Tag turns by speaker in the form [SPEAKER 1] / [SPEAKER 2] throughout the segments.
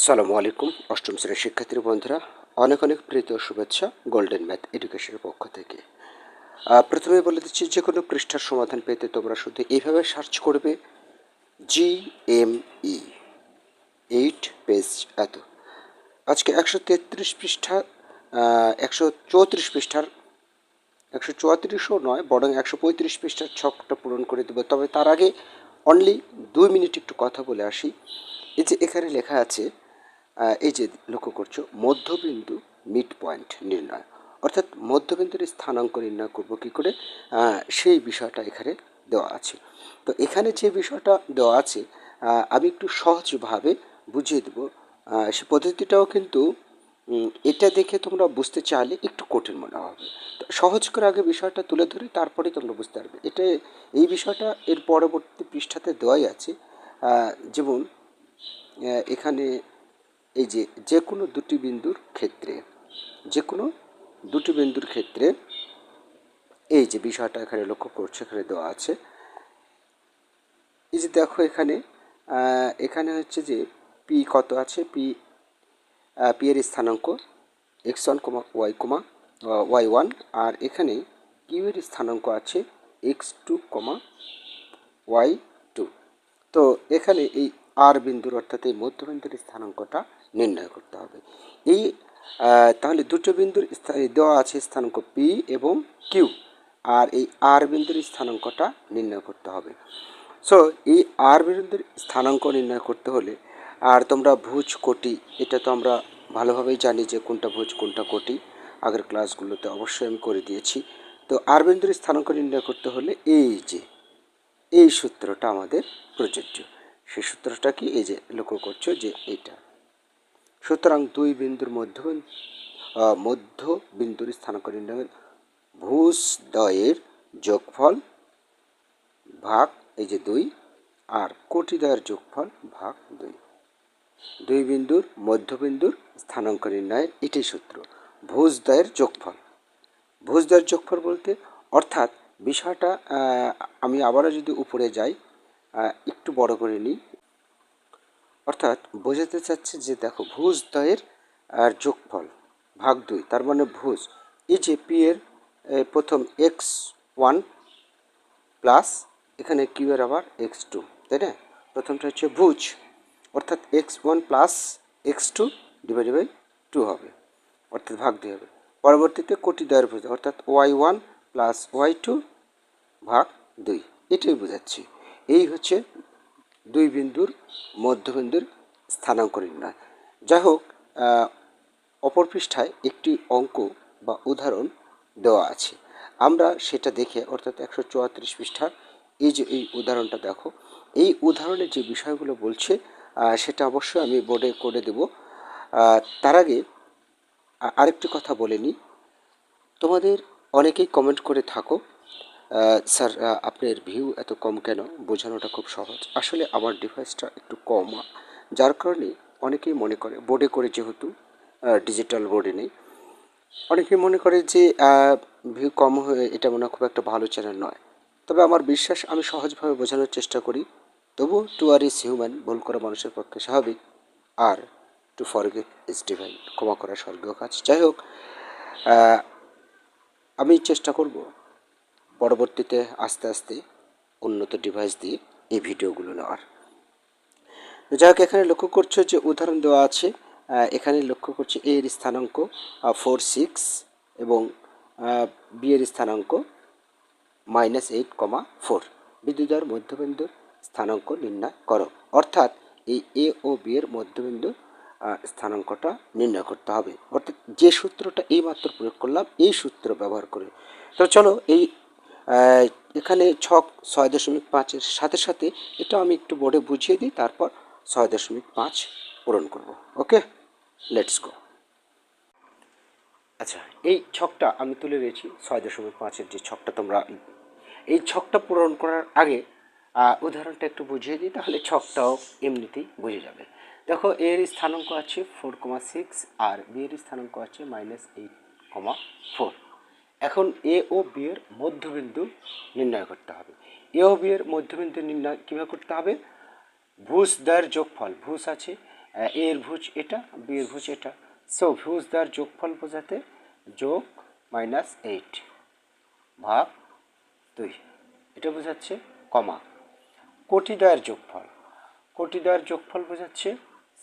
[SPEAKER 1] আসসালামু আলাইকুম, অষ্টম শ্রেণির শিক্ষার্থী বন্ধুরা, অনেক অনেক প্রীত শুভেচ্ছা গোল্ডেন ম্যাথ এডুকেশনের পক্ষ থেকে। প্রথমে বলে দিচ্ছি যে কোনো পৃষ্ঠার সমাধান পেতে তোমরা শুধু এইভাবে সার্চ করবে G M E eight page এত। আজকে একশো তেত্রিশ পৃষ্ঠা একশো চৌত্রিশ পৃষ্ঠার, একশো চুয়াত্রিশও নয়, বরং একশো পঁয়ত্রিশ পৃষ্ঠার ছকটা পূরণ করে দেবো। তবে তার আগে অনলি দুই মিনিট একটু কথা বলে আসি। এই যে এখানে লেখা আছে এই যে লক্ষ্য করছ, মধ্যবিন্দু মিড পয়েন্ট নির্ণয়। অর্থাৎ মধ্যবিন্দুর স্থানাঙ্ক নির্ণয় করব কী করে? সেই বিষয়টা এখানে দেওয়া আছে। তো এখানে যে বিষয়টা দেওয়া আছে আমি একটু সহজভাবে বুঝিয়ে দেবো। সে পদ্ধতিটাও কিন্তু এটা দেখে তোমরা বুঝতে চাইলে একটু কঠিন মনে হবে। সহজ করে আগে বিষয়টা তুলে ধরে, তারপরে তোমরা বুঝতে পারবে। এটা, এই বিষয়টা এর পরবর্তী পৃষ্ঠাতে দেওয়াই আছে। যেমন এখানে এই যে যে কোনো দুটি বিন্দুর ক্ষেত্রে যে কোনো দুটি বিন্দুর ক্ষেত্রে, এই যে বিষয়টা এখানে লক্ষ্য করছে, এখানে দেওয়া আছে। এই যে দেখো এখানে এখানে হচ্ছে যে পি কত আছে? পি পি এর স্থানাঙ্ক x one comma y comma y one আর এখানে কিউ এর স্থানাঙ্ক আছে x two comma y two তো এখানে এই আর বিন্দুর অর্থাৎ এই মধ্যবিন্দুর স্থানাঙ্কটা নির্ণয় করতে হবে। এই তাহলে দুটো বিন্দুর দেওয়া আছে স্থানাঙ্ক পি এবং কিউ আর এই আর বিন্দুর স্থানাঙ্কটা নির্ণয় করতে হবে। সো এই আর বিন্দুর স্থানাঙ্ক নির্ণয় করতে হলে, আর তোমরা ভুজ কোটি, এটা তো আমরা ভালোভাবেই জানি যে কোনটা ভুজ, কোনটা কোটি, আগের ক্লাসগুলোতে অবশ্যই আমি করে দিয়েছি। তো আর বিন্দুর স্থানাঙ্ক নির্ণয় করতে হলে এই যে, এই সূত্রটা আমাদের প্রযোজ্য। সেই সূত্রটা কি? এই যে লক্ষ্য করছ যে এটা। সুতরাং দুই বিন্দুর মধ্য মধ্য বিন্দুর স্থানাঙ্ক নির্ণয় ভূষদ্বয়ের যোগফল ভাগ এই যে দুই আর কোটিদ্বয়ের যোগফল ভাগ দুই। দুই বিন্দুর মধ্যবিন্দুর স্থানাঙ্ক নির্ণয়ের এটাই সূত্র ভুজদ্বয়ের যোগফল। ভুজদ্বয়ের যোগফল বলতে, অর্থাৎ বিষয়টা আমি আবারও যদি উপরে যাই একটু বড় করে নিই অর্থাৎ বোঝাতে চাচ্ছে যে দেখো ভুজদ্বয়ের আর যোগফল, ভাগ দুই, তার মানে ভুজ। এই যে পি এর প্রথম এক্স ওয়ান প্লাস এখানে কিউ এর আবার এক্স টু তাই না? প্রথমটা হচ্ছে ভুজ, অর্থাৎ x one plus x two divided by two হবে, অর্থাৎ ভাগ দুই হবে। পরবর্তীতে কোটি দ্বয়ের ভুজ, অর্থাৎ y one plus y two ভাগ দুই, এটাই বোঝাচ্ছি। এই হচ্ছে দুই বিন্দুর মধ্যবিন্দুর স্থানাঙ্ক নির্ণয় যাই হোক অপর পৃষ্ঠায় একটি অঙ্ক বা উদাহরণ দেওয়া আছে। আমরা সেটা দেখে, অর্থাৎ একশো চুয়াত্রিশ পৃষ্ঠার এই যে এই উদাহরণটা দেখো, এই উদাহরণে যে বিষয়গুলো বলছে সেটা অবশ্যই আমি বোর্ডে করে দেব। তার আগে আরেকটি কথা বলে নিই। তোমাদের অনেকেই কমেন্ট করে থাকো স্যার আপনার ভিউ এত কম কেন? বোঝানোটা খুব সহজ। আসলে আমার ডিভাইসটা একটু কম যার কারণে অনেকেই মনে করে বোর্ডে করে যেহেতু ডিজিটাল বোর্ডে নেই। অনেকেই মনে করে যে ভিউ কম হয়ে এটা মনে খুব একটা ভালো চ্যানেল নয়। তবে আমার বিশ্বাস, আমি সহজভাবে বোঝানোর চেষ্টা করি। তবু টু আর ইস হিউম্যান ভুল করা মানুষের পক্ষে স্বাভাবিক। আর টু ফরগেট ইস ডিভাইন ক্ষমা করা স্বর্গীয় কাজ। যাই হোক আমি চেষ্টা করব পরবর্তীতে আস্তে আস্তে উন্নত ডিভাইস দিয়ে এই ভিডিওগুলো নেওয়ার। যাই হোক এখানে লক্ষ্য করছ যে উদাহরণ দেওয়া আছে। এখানে লক্ষ্য করছি এ এর স্থানাঙ্ক ফোর সিক্স এবং বি এর স্থানাঙ্ক মাইনাস এইট কমা ফোর বিদ্যুতের মধ্যবিন্দুর স্থানাঙ্ক নির্ণয় করো। অর্থাৎ এই এ ও বি এর মধ্যবিন্দুর আহ, স্থানাঙ্কটা নির্ণয় করতে হবে। অর্থাৎ যে সূত্রটা এইমাত্র প্রয়োগ করলাম এই সূত্র ব্যবহার করে। তো চলো এই এখানে ছক ছয় দশমিক পাঁচের সাথে সাথে এটা আমি একটু বোর্ডে বুঝিয়ে দিই, তারপর ছয় দশমিক পাঁচ পূরণ করব। ওকে? লেটস গো আচ্ছা এই ছকটা আমি তুলে দিয়েছি, ছয় দশমিক পাঁচের যে ছকটা তোমরা, এই ছকটা পূরণ করার আগে উদাহরণটা একটু বুঝিয়ে দিই, তাহলে ছকটাও এমনিতেই বুঝে যাবে। দেখো এর স্থানাঙ্ক আছে ফোর কমা সিক্স আর বি এর স্থানাঙ্ক আছে মাইনাস এইট কমা ফোর এখন এ ও বি এর মধ্যবিন্দু নির্ণয় করতে হবে। এ ও বি এর মধ্যবিন্দু নির্ণয় কীভাবে করতে হবে? ভূষ দ্বয়ের যোগফল ভূষ আছে এ এর ভুজ এটা বি এর ভুজ এটা। সো ভুজ দ্বার যোগফল বোঝাতে যোগ মাইনাস এইট ভাগ দুই, এটা বোঝাচ্ছে কমা। কোটিদ্বয়ের যোগফল কোটিদ্বয়ের যোগফল বোঝাচ্ছে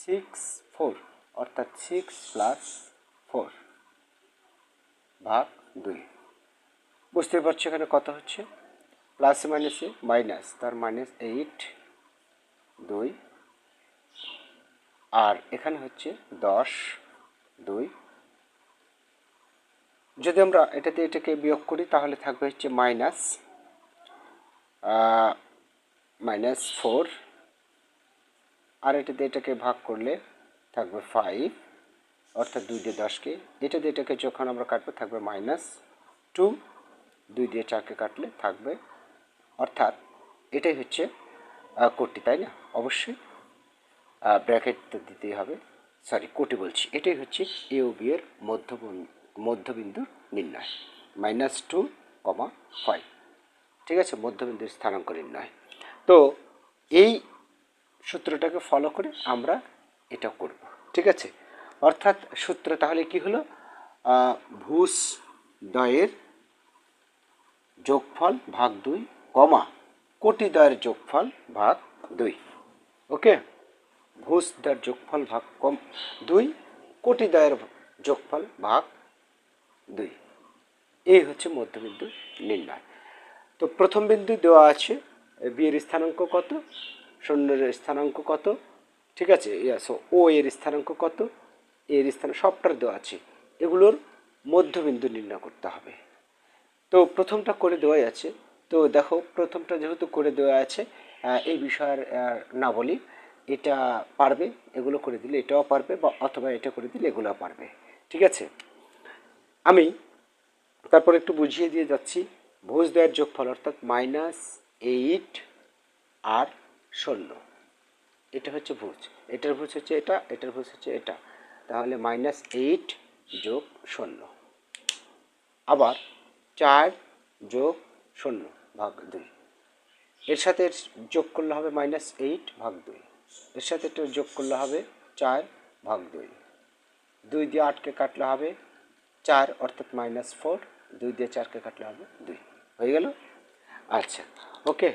[SPEAKER 1] সিক্স ফোর অর্থাৎ সিক্স প্লাস ফোর ভাগ দুই। বুঝতে পারছ এখানে কত হচ্ছে? প্লাস, মাইনাসে, মাইনাস। তার মাইনাস এইট দুই, আর এখানে হচ্ছে দশ, দুই। যদি আমরা এটাতে এটাকে বিয়োগ করি, তাহলে থাকবে হচ্ছে মাইনাস মাইনাস ফোর আর এটাতে এটাকে ভাগ করলে থাকবে ফাইভ অর্থাৎ দুই দিয়ে দশকে। এটা দিয়ে এটাকে যখন আমরা কাটবো, থাকবে মাইনাস টু দুই দিয়ে চারকে কাটলে থাকবে, অর্থাৎ এটাই হচ্ছে কোটি, তাই না? অবশ্যই। ব্র্যাকেট তো দিতেই হবে। সরি কোটি বলছি। এটাই হচ্ছে এ ও বি এর মধ্যবন- মধ্যবিন্দু নির্ণয়। মাইনাস টু কমা ফাইভ ঠিক আছে? মধ্যবিন্দুর স্থানাঙ্ক নির্ণয়। তো এই সূত্রটাকে ফলো করে আমরা এটা করব। ঠিক আছে? অর্থাৎ সূত্র তাহলে কি হলো? ভূষ দয়ের যোগফল ভাগ দুই, কমা কোটি দয়ের যোগফল ভাগ দুই। ওকে? ভূষ দয়ের যোগফল ভাগ কম দুই, কোটি দয়ের যোগফল ভাগ দুই। এই হচ্ছে মধ্যবিন্দু নির্ণয়। তো প্রথম বিন্দু দেওয়া আছে বিয়ের স্থানাঙ্ক কত? শূন্যের স্থানাঙ্ক কত? ঠিক আছে ও এর স্থানাঙ্ক কত? এর স্থান সবটার দেওয়া আছে। এগুলোর মধ্যবিন্দু নির্ণয় করতে হবে। তো প্রথমটা করে দেওয়াই আছে। তো দেখো, প্রথমটা যেহেতু করে দেওয়া আছে এই বিষয়ের না বলি, এটা পারবে, এগুলো করে দিলে এটাও পারবে বা অথবা এটা করে দিলে এগুলো পারবে। ঠিক আছে? আমি তারপর একটু বুঝিয়ে দিয়ে যাচ্ছি। ভোজ দেওয়ার যোগফল অর্থাৎ মাইনাস এইট আর ষোলো। এটা হচ্ছে ভোজ। এটার ভোজ হচ্ছে এটা, এটার ভোজ হচ্ছে এটা। তাহলে মাইনাস এইট যোগ শূন্য। আবার চার যোগ শূন্য ভাগ দুই। এর সাথে যোগ করলে হবে মাইনাস এইট ভাগ দুই। এর সাথে এটা যোগ করলে হবে চার ভাগ দুই। দুই দিয়ে আটকে কাটলে হবে চার, অর্থাৎ মাইনাস ফোর দুই দিয়ে চারকে কাটলে হবে দুই। হয়ে গেল? আচ্ছা ওকে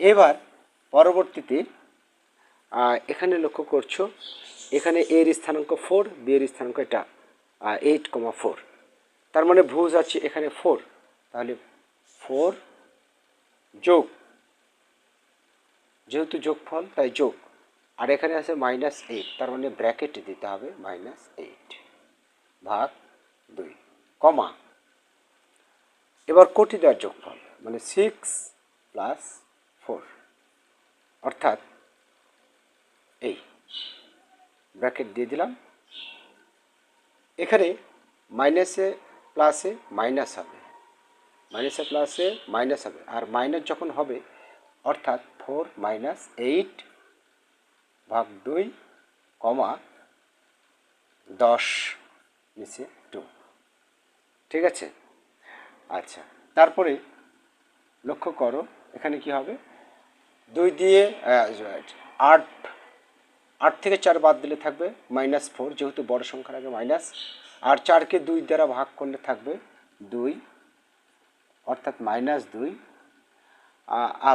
[SPEAKER 1] এবার পরবর্তীতে এখানে লক্ষ্য করছ এখানে এর স্থানাঙ্ক ফোর বি এর স্থানাঙ্ক এটা এইট কমা ফোর তার মানে ভুজ আছে এখানে ফোর তাহলে ফোর যোগ, যেহেতু যোগফল, তাই যোগ। আর এখানে আছে মাইনাস এইট তার মানে ব্র্যাকেট দিতে হবে মাইনাস এইট ভাগ দুই কমা এবার কোটি দেওয়ার যোগফল মানে সিক্স প্লাস ফোর অর্থাৎ এই ব্র্যাকেট দিয়ে দিলাম। এখানে মাইনাসে প্লাসে মাইনাস হবে। মাইনাসে প্লাসে মাইনাস হবে। আর মাইনাস যখন হবে, অর্থাৎ ফোর মাইনাস এইট ভাগ দুই কমা দশ নিচে টু ঠিক আছে? আচ্ছা তারপরে লক্ষ্য করো, এখানে কি হবে? দুই দিয়ে আট আট থেকে চার বাদ দিলে থাকবে মাইনাস ফোর যেহেতু বড় সংখ্যার আগে মাইনাস আর চারকে দুই দ্বারা ভাগ করলে থাকবে দুই, অর্থাৎ মাইনাস দুই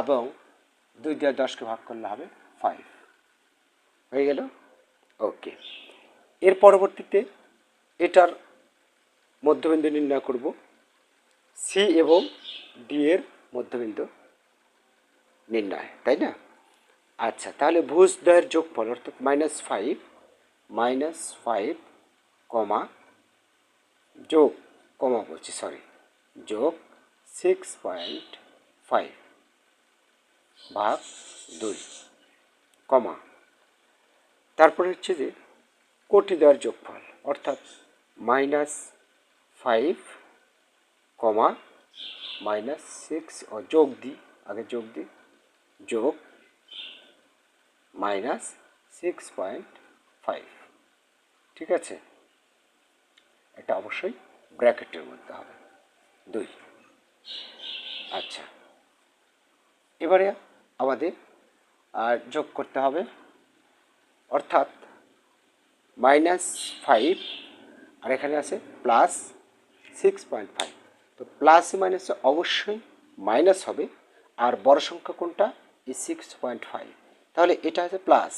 [SPEAKER 1] এবং দুই দিয়ে দশকে ভাগ করলে হবে ফাইভ হয়ে গেল? ওকে এর পরবর্তীতে এটার মধ্যবিন্দু নির্ণয় করব। সি এবং ডি এর মধ্যবিন্দু নির্ণয়, তাই না? আচ্ছা তাহলে ভুজ দ্বয়ের যোগফল অর্থাৎ minus five minus five comma যোগ কমা বলছি সরি যোগ সিক্স পয়েন্ট ফাইভ ভাগ দুই কমা তারপরে হচ্ছে যে কোটি দেওয়ার যোগফল অর্থাৎ minus five comma minus six যোগ দিই, আগে যোগ দিই, যোগ মাইনাস সিক্স পয়েন্ট ফাইভ। ঠিক আছে? এটা অবশ্যই ব্র্যাকেটের মধ্যে হবে। দুই। আচ্ছা। এবারে আমাদের আর যোগ করতে হবে। অর্থাৎ মাইনাস ফাইভ, আর এখানে আছে প্লাস সিক্স পয়েন্ট ফাইভ। তো প্লাস মাইনাসে অবশ্যই মাইনাস হবে। আর বড় সংখ্যা কোনটা? এই সিক্স পয়েন্ট ফাইভ। তাহলে এটা হচ্ছে প্লাস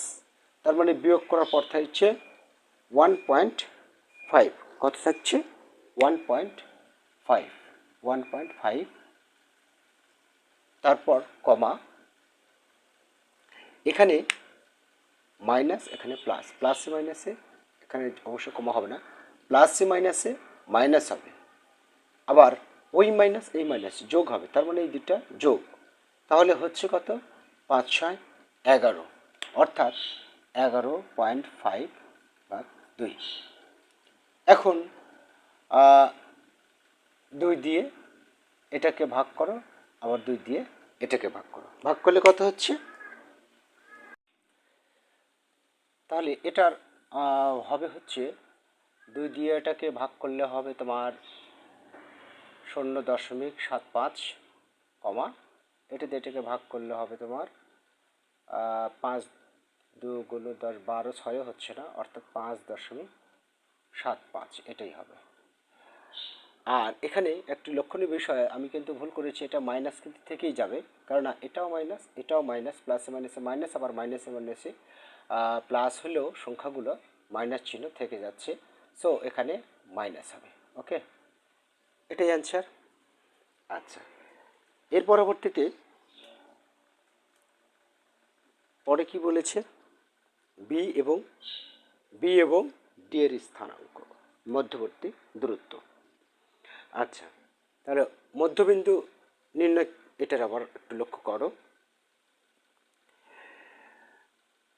[SPEAKER 1] তার মানে বিয়োগ করার পর থাকছে ওয়ান পয়েন্ট ফাইভ কত থাকছে? One point five one point five তারপর কমা এখানে মাইনাস এখানে প্লাস প্লাসে মাইনাসে এখানে অবশ্যই কমা হবে না। প্লাসে মাইনাসে মাইনাস হবে। আবার ওই মাইনাস এই মাইনাস যোগ হবে। তার মানে এই দুটা যোগ। তাহলে হচ্ছে কত? পাঁচ ছয়। এগারো। অর্থাৎ এগারো পয়েন্ট ফাইভ ভাগ দুই। এখন দুই দিয়ে এটাকে ভাগ করো, আবার দুই দিয়ে এটাকে ভাগ করো। ভাগ করলে কত হচ্ছে? তাহলে এটার হবে হচ্ছে, দুই দিয়ে এটাকে ভাগ করলে হবে তোমার শূন্য দশমিক সাত পাঁচ, কমা। এটা দিয়ে এটাকে ভাগ করলে হবে তোমার পাঁচ দু দুগুলো দশ বারো ছয়ও হচ্ছে না, অর্থাৎ পাঁচ দশমিক সাত পাঁচ, এটাই হবে। আর এখানে একটি লক্ষণীয় বিষয়, আমি কিন্তু ভুল করেছি, এটা মাইনাস কিন্তু থেকেই যাবে, কারণ এটাও মাইনাস এটাও মাইনাস প্লাসে মাইনাসে মাইনাস আবার মাইনাসে মাইনাসে প্লাস হলেও সংখ্যাগুলো মাইনাস চিহ্ন থেকে যাচ্ছে সো এখানে মাইনাস হবে ওকে এটাই অ্যান্সার আচ্ছা। এর পরবর্তীতে পরে কি বলেছে? বি এবং বি এবং ডি এর স্থানাঙ্ক, মধ্যবর্তী দূরত্ব। আচ্ছা তাহলে মধ্যবিন্দু নির্ণয় এটার আবার একটু লক্ষ্য করো।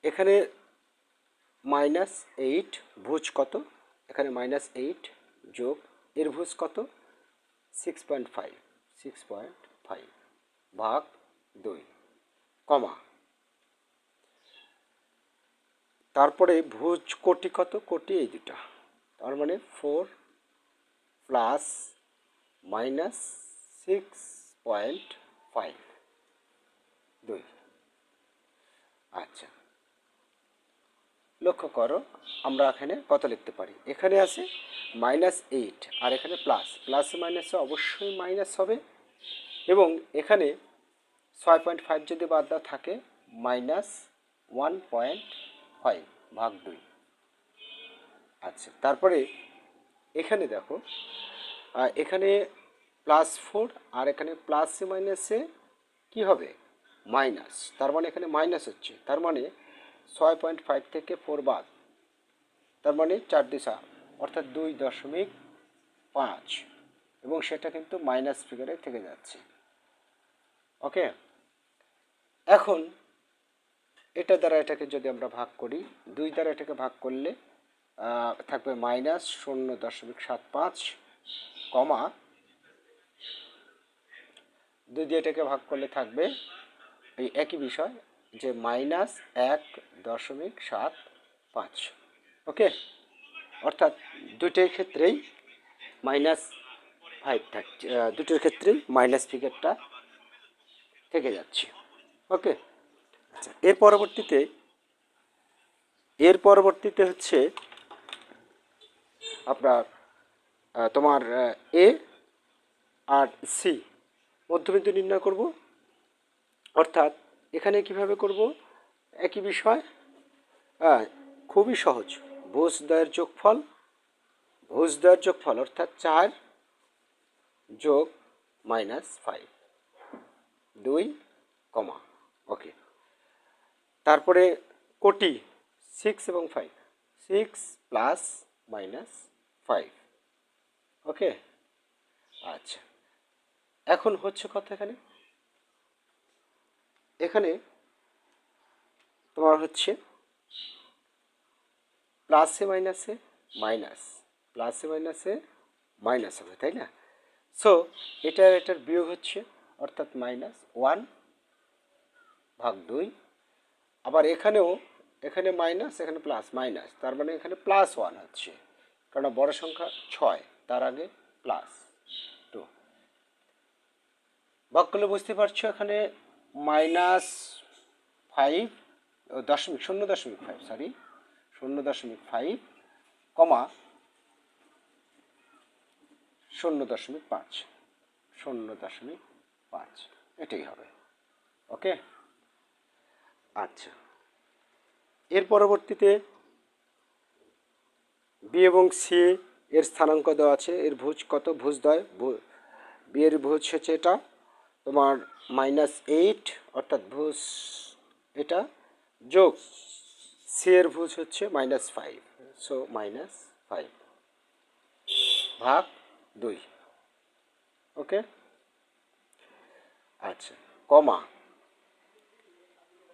[SPEAKER 1] এখানে মাইনাস এইট ভুজ কত? এখানে মাইনাস এইট যোগ এর ভুজ কত? Six point five, six point five ভাগ দুই, কমা। তারপরে ভুজ কোটি কত? কোটি এই দুটা। তার মানে four plus minus six point five দুই। আচ্ছা। লক্ষ্য করো, আমরা এখানে কত লিখতে পারি? এখানে আছে মাইনাস এইট আর এখানে প্লাস প্লাস মাইনাসে অবশ্যই মাইনাস হবে। এবং এখানে ছয় পয়েন্ট ফাইভ যদি বাদ দেওয়া থাকে মাইনাস ওয়ান পয়েন্ট ফাইভ ভাগ দুই। আচ্ছা তারপরে এখানে দেখো এখানে প্লাস ফোর আর এখানে প্লাসে মাইনাসে কি হবে? মাইনাস তার মানে এখানে মাইনাস হচ্ছে। তার মানে ছয় পয়েন্ট ফাইভ থেকে ফোর বাদ। তার মানে চার দিশা, অর্থাৎ দুই দশমিক পাঁচ। এবং সেটা কিন্তু মাইনাস ফিগারে থেকে যাচ্ছে। ওকে এখন এটা দ্বারা এটাকে যদি আমরা ভাগ করি, দুই দ্বারা এটাকে ভাগ করলে থাকবে মাইনাস শূন্য দশমিক সাত পাঁচ কমা। দুই দিয়ে এটাকে ভাগ করলে থাকবে এই একই বিষয়, যে মাইনাস এক দশমিক সাত পাঁচ। ওকে? অর্থাৎ দুটোর ক্ষেত্রেই মাইনাস ফাইভ থাকছে দুটোর ক্ষেত্রেই মাইনাস ফিগারটা থেকে যাচ্ছে। ওকে? আচ্ছা এর পরবর্তীতে এর পরবর্তীতে হচ্ছে আপনার তোমার এ আর সি, মধ্যবিন্দু নির্ণয় করব। অর্থাৎ এখানে কীভাবে করব? একই বিষয় খুবই সহজ। ভোজদ্বয়ের যোগফল ভোজদ্বয়ের যোগফল অর্থাৎ চার যোগ মাইনাস ফাইভ, দুই কমা। ওকে। তারপরে কোটি সিক্স এবং five six plus minus five okay আচ্ছা। এখন হচ্ছে কথা এখানে? এখানে তোমার হচ্ছে প্লাসে মাইনাসে মাইনাস প্লাসে মাইনাসে মাইনাস হবে, তাই না? সো এটার এটার বিয়োগ হচ্ছে অর্থাৎ মাইনাস ওয়ান ভাগ দুই আবার এখানেও, এখানে মাইনাস এখানে প্লাস মাইনাস তার মানে এখানে প্লাস ওয়ান হচ্ছে, কারণ বড় সংখ্যা ছয়, তার আগে প্লাস টু করলে বুঝতে পারছ এখানে মাইনাস ফাইভ দশমিক, শূন্য দশমিক ফাইভ সরি শূন্য দশমিক ফাইভ কমা শূন্য দশমিক পাঁচ, শূন্য দশমিক পাঁচ, এটাই হবে ওকে আচ্ছা। এর পরবর্তীতে বি এবং সি এর স্থানাঙ্ক দেওয়া আছে। এর ভুজ কত? ভুজ দয়। বি এর ভুজ হচ্ছে এটা। তোমার মাইনাস এইট অর্থাৎ ভুজ এটা। যোগ সি এর ভুজ হচ্ছে minus five so minus five ভাগ দুই। ওকে আচ্ছা। কমা।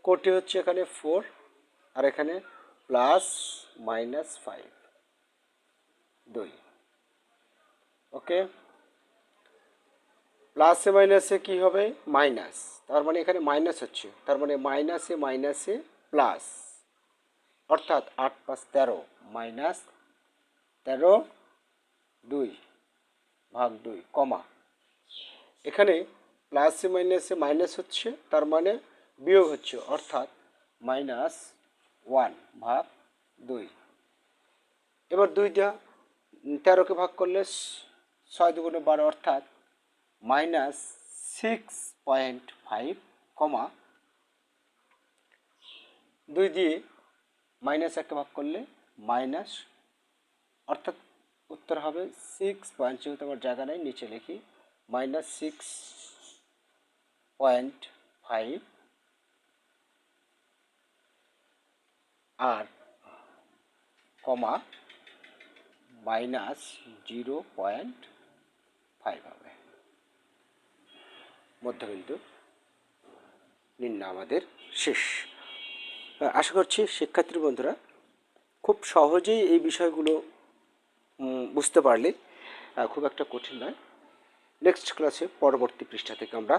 [SPEAKER 1] কোটি হচ্ছে এখানে ফোর আর এখানে প্লাস মাইনাস ফাইভ দুই। ওকে? প্লাসে মাইনাসে কি হবে? মাইনাস তার মানে এখানে মাইনাস হচ্ছে। তার মানে মাইনাসে মাইনাসে প্লাস অর্থাৎ আট পাঁচ তেরো মাইনাস তেরো, দুই ভাগ দুই, কমা। এখানে প্লাসে মাইনাসে মাইনাস হচ্ছে, তার মানে বিয়োগ হচ্ছে অর্থাৎ মাইনাস ওয়ান ভাগ দুই। এবার দুইটা তেরোকে ভাগ করলে ছয় দুগুণে বারো অর্থাৎ minus six point five comma দুই দিয়ে মাইনাস একটা ভাগ করলে মাইনাস অর্থাৎ উত্তর হবে সিক্স পয়েন্ট যেহেতু আমার জায়গা নেই, নিচে লিখি মাইনাস সিক্স পয়েন্ট ফাইভ আর comma minus zero point five হবে। মধ্যবিন্দু নির্ণয় আমাদের শেষ। আশা করছি শিক্ষার্থী বন্ধুরা খুব সহজেই এই বিষয়গুলো বুঝতে পারলে খুব একটা কঠিন নয়। নেক্সট ক্লাসে পরবর্তী পৃষ্ঠা থেকে আমরা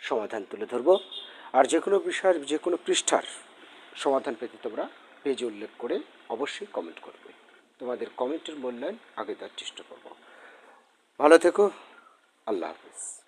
[SPEAKER 1] সমাধান তুলে ধরব। আর যে কোনো বিষয়ের যে কোনো পৃষ্ঠার সমাধান পেতে তোমরা পেজে উল্লেখ করে অবশ্যই কমেন্ট করবে। তোমাদের কমেন্টের মূল্যায়ন আগে তার চেষ্টা করব। ভালো থেকো, আল্লাহ হাফিজ।